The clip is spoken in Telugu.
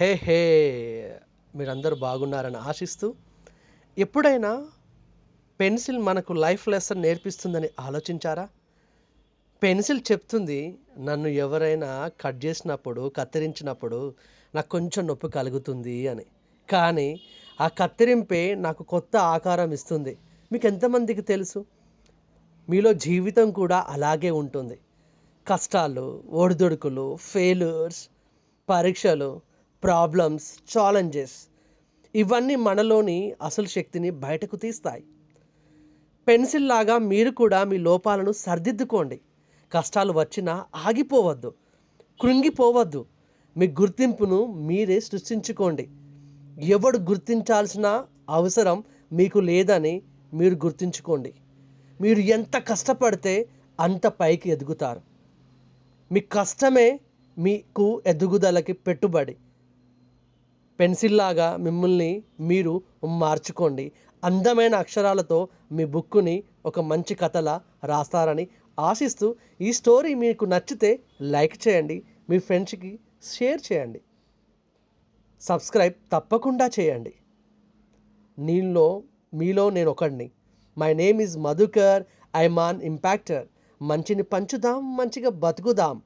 హే హే మీరందరూ బాగున్నారని ఆశిస్తూ ఎప్పుడైనా పెన్సిల్ మనకు లైఫ్ లెసన్ నేర్పిస్తుందని ఆలోచించారా? పెన్సిల్ చెప్తుంది నన్ను ఎవరైనా కట్ చేసినప్పుడు కత్తిరించినప్పుడు నాకు కొంచెం నొప్పి కలుగుతుంది అని. కానీ ఆ కత్తిరింపే నాకు కొత్త ఆకారం ఇస్తుంది. మీకు ఎంతమందికి తెలుసు? మీలో జీవితం కూడా అలాగే ఉంటుంది. కష్టాలు ఒడిదుడుకులు ఫెయిల్యూర్స్ పరీక్షలు ప్రాబ్లమ్స్ ఛాలెంజెస్ ఇవన్నీ మనలోని అసలు శక్తిని బయటకు తీస్తాయి. పెన్సిల్ లాగా మీరు కూడా మీ లోపాలను సర్దిద్దుకోండి. కష్టాలు వచ్చినా ఆగిపోవద్దు. కృంగిపోవద్దు. మీ గుర్తింపును మీరే సృష్టించుకోండి. ఎవడు గుర్తించాల్సిన అవసరం మీకు లేదని మీరు గుర్తించుకోండి. మీరు ఎంత కష్టపడితే అంత పైకి ఎదుగుతారు. మీ కష్టమే మీకు ఎదుగుదలకి పెట్టుబడి. పెన్సిల్ లాగా మిమ్మల్ని మీరు మార్చుకోండి. అందమైన అక్షరాలతో మీ బుక్కుని ఒక మంచి కథలా రాస్తారని ఆశిస్తూ ఈ స్టోరీ మీకు నచ్చితే లైక్ చేయండి. మీ ఫ్రెండ్స్కి షేర్ చేయండి. సబ్స్క్రైబ్ తప్పకుండా చేయండి. నీలో మీలో నేను ఒకడిని my name is Madhukar. I'm an impactor. మంచిని పంచుదాం మంచిగా బతుకుదాం.